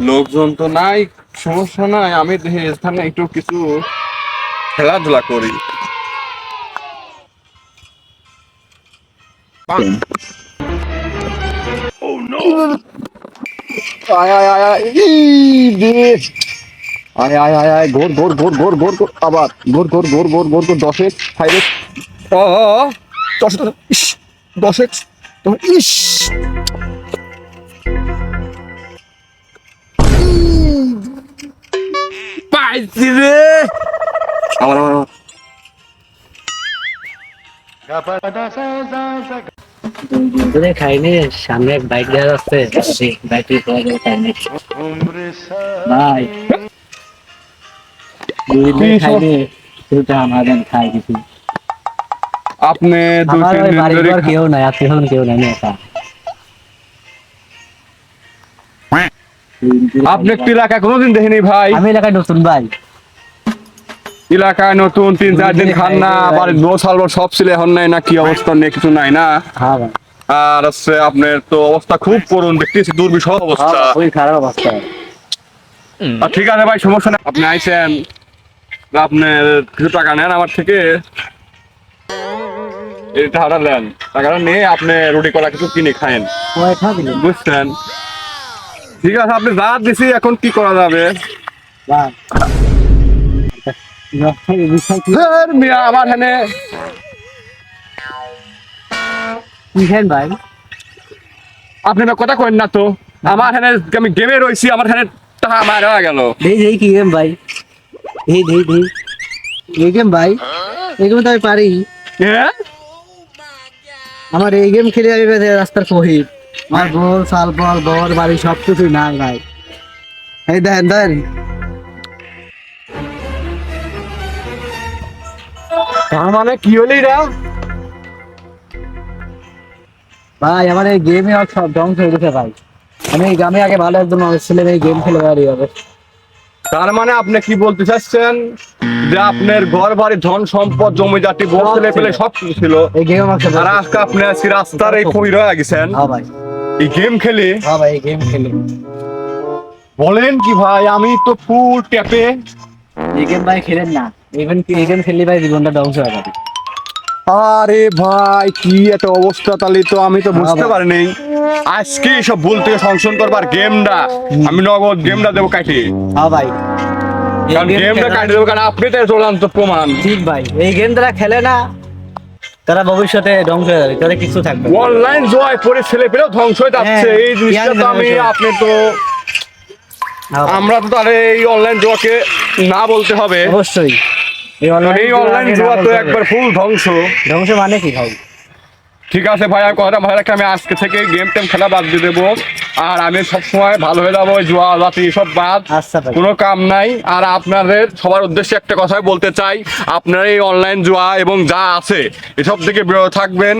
লোকজন তো নাই সমস্যা নাই আমি স্থানে একটু কিছু খেলাধুলা করি আয় আয় আয় আয় আয় আয় আবার দশ ইস পাইছি রে? আমার আমার আমার। খাইনি? সামনে এক বাইক দেখা যাচ্ছে। বাইকটি খাইনি ভাই। খাইনি। সেটা আমাদের খাই কিছু আপনি দু তিন দিন ধরে কেউ নাই স্বজন কেউ নাই একা আপনি একটু এলাকায় কোনোদিন দেখিনি ভাই? আমি এলাকায় নতুন ভাই। এলাকায় নতুন তিন চার দিন খান না আবার নো সালবার সব ছিল এখন নাই না কি অবস্থা নেই কিছু নাই না। হ্যাঁ আর হচ্ছে আপনার তো অবস্থা খুব করুন দেখতেছি দুর্বিষহ অবস্থা। হ্যাঁ, খুবই খারাপ অবস্থা। আর ঠিক আছে ভাই সমস্যা নেই। আপনি আইসেন আপনার কিছু টাকা নেন আমার থেকে। এই টাকাটা নেন। টাকাটা নিয়ে আপনি রুটি কলা কিছু কিনে খায়েন। বুঝছেন? ঠিক আছে আপনি যা দিছি এখন কি করা যাবে? মিয়া আমার কি ভাই? আপনি না কথা কইন না তো। আমার এখানে আমি গেমে রইছি আমার এখানে টাকা মারা গেল। দেই দেই কি গেম ভাই? দেই দেই দেই। এই গেম ভাই এই গেম তো আমি পারি। হ্যাঁ? আমার এই গেম খেলে আমি রাস্তার শহীদ আমার বাড়ি সব কিছু নাই ভাই। এই দেন দেন। তার মানে কি হলি রা? ভাই আমার এই গেমে সব ধ্বংস হয়ে গেছে ভাই। আমি এই গ্রামে আগে ভালো একজন মানুষ ছিলেন এই গেম খেলে বাড়ি হবে। তার মানে আপনি কি বলতে চাচ্ছেন যে আপনার ঘর বাড়ি ধন সম্পদ জমি জাতি সব ছেলে। পেলে সব কিছু ছিল। আর আজকে আপনি আজকে রাস্তার এই কই রয়ে গেছেন। হ্যাঁ এই গেম খেলে? হ্যাঁ ভাই এই গেম খেলে। বলেন কি ভাই আমি তো ফুল ট্যাপে। এই গেম ভাই খেলেন না। ইভেন এই গেম খেললে ভাই জীবনটা ধ্বংস হয়ে যাবে। আরে ভাই কি একটা অবস্থা তাহলে তো আমি তো বুঝতে বাবা। পারিনি। আজকে সব ভুল থেকে সংশোধন করবার গেমটা। আমি নগদ গেমটা দেবো কাটি হ্যাঁ ভাই। কারণ গেমটা কাটি দেবো কারণ আপনি তো চূড়ান্ত প্রমাণ। ঠিক ভাই। এই গেম যারা খেলে না তারা ভবিষ্যতে ধ্বংস হয়ে যাবে তাদের কিছু থাকবে অনলাইন জয় পরে ছেলে পেলেও ধ্বংস হয়ে যাচ্ছে। হ্যাঁ, এই জিনিসটা তো আমি আপনি তো হ্যাঁ আমরা তো তাহলে এই অনলাইন জুয়াকে না বলতে হবে। অবশ্যই। এই অনলাইন জুয়া তো একবার ফুল ধ্বংস। ধ্বংস মানে কি ভাই? ঠিক আছে ভাই আর কথাটা ভালো রাখি আমি আজকে থেকে গেম টেম খেলা বাদ দিয়ে দেবো। আর আমি সবসময় ভালো হয়ে যাব জুয়া জাতি সব বাদ। আচ্ছা কোনো কাম নাই। আর আপনাদের সবার উদ্দেশ্যে একটা কথাই বলতে চাই আপনারা এই অনলাইন জুয়া এবং যা আছে এসব থেকে বিরত থাকবেন।